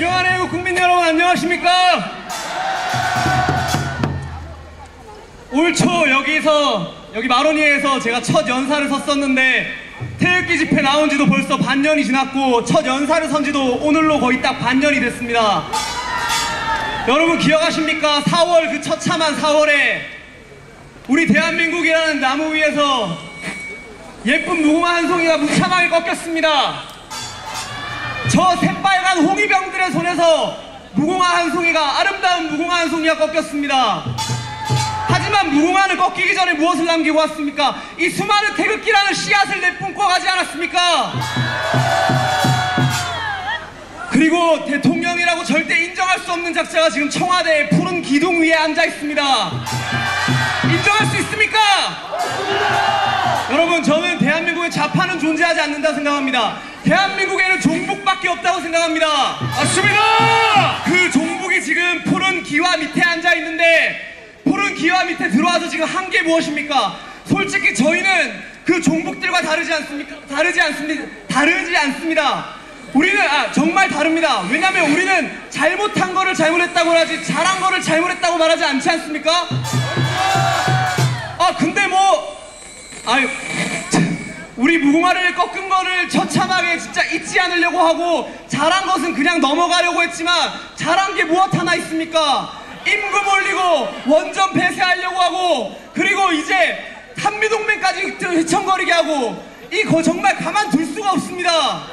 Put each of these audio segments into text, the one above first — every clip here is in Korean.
애국 국민 여러분 안녕하십니까? 올 초 여기서 여기 마로니에서 제가 첫 연사를 섰었는데 태극기 집회 나온 지도 벌써 반년이 지났고 첫 연사를 선 지도 오늘로 거의 딱 반년이 됐습니다. 여러분 기억하십니까? 4월 그 처참한 4월에 우리 대한민국이라는 나무 위에서 예쁜 무궁화 한 송이가 무참하게 꺾였습니다. 저 새빨간 홍위병들의 손에서 무궁화 한 송이가 아름다운 무궁화 한 송이가 꺾였습니다. 하지만 무궁화는 꺾이기 전에 무엇을 남기고 왔습니까? 이 수많은 태극기라는 씨앗을 내뿜고 가지 않았습니까? 그리고 대통령이라고 절대 인정할 수 없는 작자가 지금 청와대의 푸른 기둥 위에 앉아 있습니다. 인정할 수 있습니까? 여러분 저는 대한민국의 좌파는 존재하지 않는다 생각합니다. 대한민국에는 종북밖에 없다고 생각합니다. 맞습니다! 그 종북이 지금 푸른 기와 밑에 앉아 있는데 푸른 기와 밑에 들어와서 지금 한 게 무엇입니까? 솔직히 저희는 그 종북들과 다르지 않습니까? 다르지 않습니다. 다르지 않습니다. 우리는 아 정말 다릅니다. 왜냐하면 우리는 잘못한 거를 잘못했다고 하지 잘한 거를 잘못했다고 말하지 않지 않습니까? 아 근데 뭐 아유 참, 우리 무궁화를 꺾은 거를 처참하게 진짜 잊지 않으려고 하고 잘한 것은 그냥 넘어가려고 했지만 잘한 게 무엇 하나 있습니까? 임금 올리고 원전 폐쇄하려고 하고 그리고 이제 한미동맹까지 휘청거리게 하고 이거 정말 가만둘 수가 없습니다.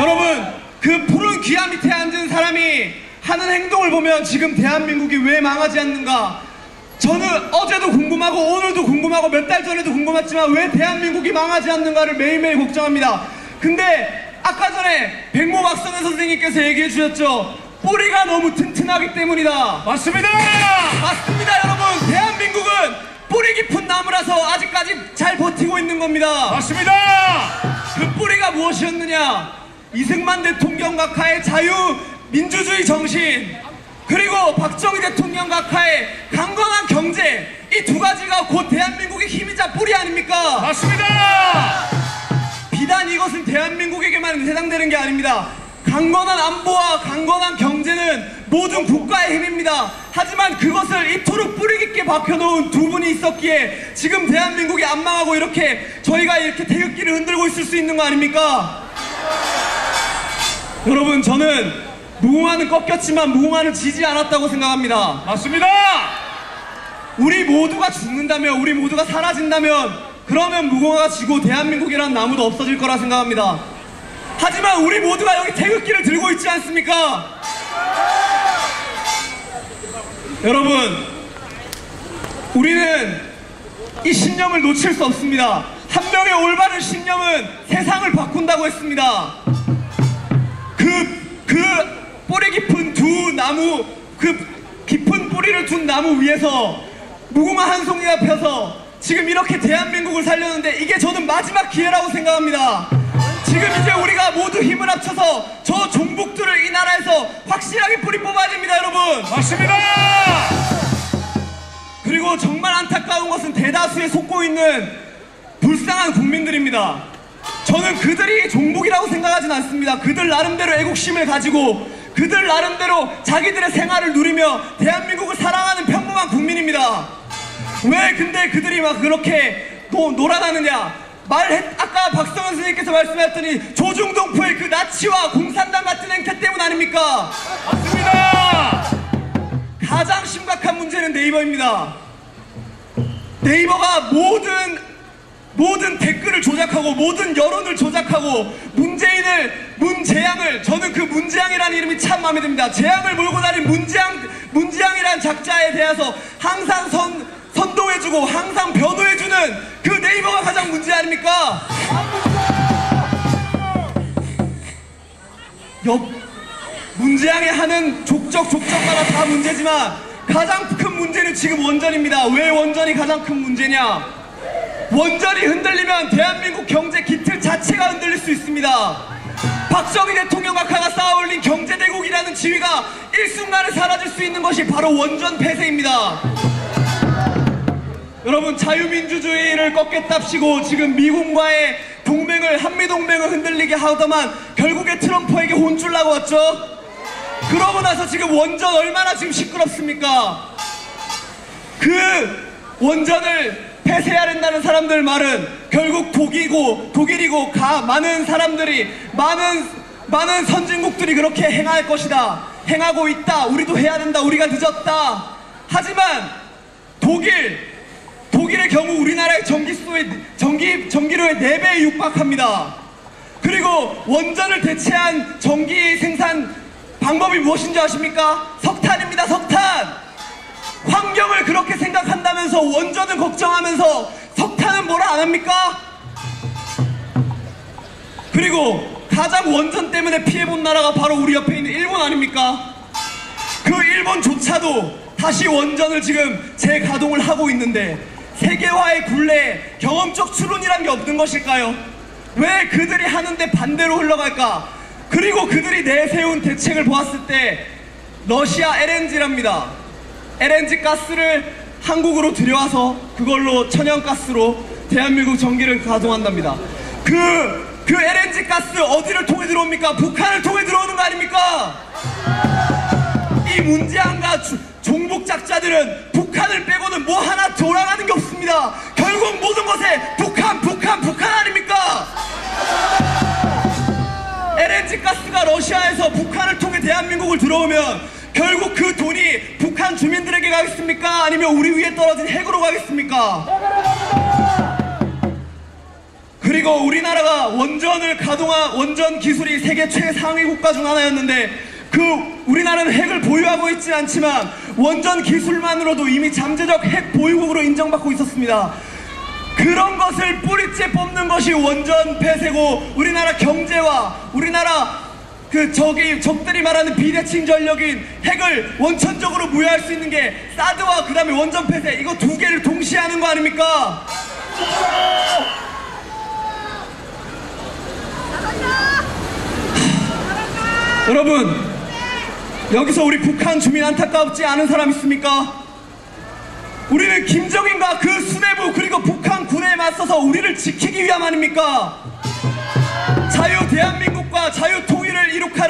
여러분 그 푸른 귀야 밑에 앉은 사람이 하는 행동을 보면 지금 대한민국이 왜 망하지 않는가 저는 어제도 궁금하고 오늘도 궁금하고 몇 달 전에도 궁금했지만 왜 대한민국이 망하지 않는가를 매일매일 걱정합니다 근데 아까 전에 백모 박선혜 선생님께서 얘기해 주셨죠 뿌리가 너무 튼튼하기 때문이다 맞습니다! 맞습니다 여러분 대한민국은 뿌리 깊은 나무라서 아직까지 잘 버티고 있는 겁니다 맞습니다! 그 뿌리가 무엇이었느냐? 이승만 대통령 각하의 자유 민주주의 정신 그리고 박정희 대통령 각하의 강건한 경제 이 두 가지가 곧 대한민국의 힘이자 뿌리 아닙니까? 맞습니다! 비단 이것은 대한민국에게만 해당되는 게 아닙니다. 강건한 안보와 강건한 경제는 모든 국가의 힘입니다. 하지만 그것을 이토록 뿌리 깊게 박혀놓은 두 분이 있었기에 지금 대한민국이 안 망하고 이렇게 저희가 이렇게 태극기를 흔들고 있을 수 있는 거 아닙니까? 여러분 저는 무궁화는 꺾였지만 무궁화는 지지 않았다고 생각합니다. 맞습니다! 우리 모두가 죽는다면 우리 모두가 사라진다면 그러면 무궁화가 지고 대한민국이란 나무도 없어질 거라 생각합니다. 하지만 우리 모두가 여기 태극기를 들고 있지 않습니까? 여러분 우리는 이 신념을 놓칠 수 없습니다. 한 명의 올바른 신념은 세상을 바꾼다고 했습니다. 그, 그 뿌리 깊은 두 나무, 그 깊은 뿌리를 둔 나무 위에서 무궁화 한 송이가 펴서 지금 이렇게 대한민국을 살렸는데 이게 저는 마지막 기회라고 생각합니다. 지금 이제 우리가 모두 힘을 합쳐서 저 종북들을 이 나라에서 확실하게 뿌리 뽑아야 됩니다, 여러분. 맞습니다! 그리고 정말 안타까운 것은 대다수에 속고 있는 불쌍한 국민들입니다. 저는 그들이 종북이라고 생각하진 않습니다. 그들 나름대로 애국심을 가지고 그들 나름대로 자기들의 생활을 누리며 대한민국을 사랑하는 평범한 국민입니다. 왜 근데 그들이 막 그렇게 노, 놀아나느냐? 말했, 아까 박성원 선생님께서 말씀하셨더니 조중동포의 그 나치와 공산당 같은 행태 때문 아닙니까? 맞습니다! 가장 심각한 문제는 네이버입니다. 네이버가 모든 모든 댓글을 조작하고 모든 여론을 조작하고 문재인을 문재양을 저는 그 문재양이라는 이름이 참 마음에 듭니다. 재앙을 몰고 다닌 문재양 문재양이라는 작자에 대해서 항상 선 선동해주고 항상 변호해주는 그 네이버가 가장 문제 아닙니까? 옆 문재양이 하는 족적 족적마다 다 문제지만 가장 큰 문제는 지금 원전입니다. 왜 원전이 가장 큰 문제냐? 원전이 흔들리면 대한민국 경제 기틀 자체가 흔들릴 수 있습니다. 박정희 대통령 각하가 쌓아올린 경제대국이라는 지위가 일순간에 사라질 수 있는 것이 바로 원전 폐쇄입니다. 여러분 자유민주주의를 꺾겠답시고 지금 미국과의 동맹을 한미동맹을 흔들리게 하더만 결국에 트럼프에게 혼쭐 나고 왔죠? 그러고 나서 지금 원전 얼마나 지금 시끄럽습니까? 그 원전을 폐쇄해야 된다는 사람들 말은 결국 독이고 독일이고 가 많은 사람들이 많은 많은 선진국들이 그렇게 행할 것이다. 행하고 있다. 우리도 해야 된다. 우리가 늦었다. 하지만 독일 독일의 경우 우리나라의 전기수의 전기 전기료의 4배에 육박합니다. 그리고 원전을 대체한 전기 생산 방법이 무엇인지 아십니까? 석탄입니다. 석탄. 환경을 그렇게 생각한다면서 원전을 걱정하면서 석탄은 뭐라 안 합니까? 그리고 가장 원전 때문에 피해본 나라가 바로 우리 옆에 있는 일본 아닙니까? 그 일본조차도 다시 원전을 지금 재가동을 하고 있는데 세계화의 굴레에 경험적 추론이란 게 없는 것일까요? 왜 그들이 하는데 반대로 흘러갈까? 그리고 그들이 내세운 대책을 보았을 때 러시아 LNG랍니다. LNG 가스를 한국으로 들여와서 그걸로 천연가스로 대한민국 전기를 가동한답니다. 그, 그 LNG 가스 어디를 통해 들어옵니까? 북한을 통해 들어오는 거 아닙니까? 이 문재안과 주- 종북작자들은 북한을 빼고는 뭐 하나 돌아가는 게 없습니다. 결국 모든 것에 북한, 북한, 북한 가겠습니까? 아니면 우리 위에 떨어진 핵으로 가겠습니까? 그리고 우리나라가 원전을 가동한 원전 기술이 세계 최상위 국가 중 하나였는데 그 우리나라는 핵을 보유하고 있지 않지만 원전 기술만으로도 이미 잠재적 핵 보유국으로 인정받고 있었습니다. 그런 것을 뿌리째 뽑는 것이 원전 폐쇄고 우리나라 경제와 우리나라 그 저기 적들이 말하는 비대칭 전력인 핵을 원천적으로 무효할 수 있는 게 사드와 그 다음에 원전 폐쇄 이거 두 개를 동시에 하는 거 아닙니까? 여러분 여기서 우리 북한 주민 안타깝지 않은 사람 있습니까? 우리는 김정인과 그 수뇌부 그리고 북한 군에 맞서서 우리를 지키기 위함 아닙니까?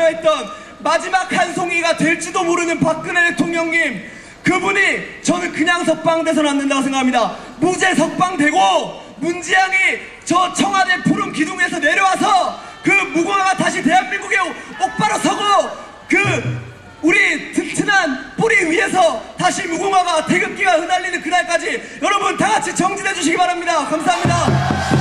통일을 이룩하려 했던 마지막 한 송이가 될지도 모르는 박근혜 대통령님 그분이 저는 그냥 석방돼서 는 안 된다고 생각합니다. 무죄 석방되고 문지양이 저 청와대 푸른 기둥에서 내려와서 그 무궁화가 다시 대한민국에 옥바로 서고 그 우리 튼튼한 뿌리 위에서 다시 무궁화가 태극기가 흩날리는 그날까지 여러분 다 같이 정진해 주시기 바랍니다. 감사합니다.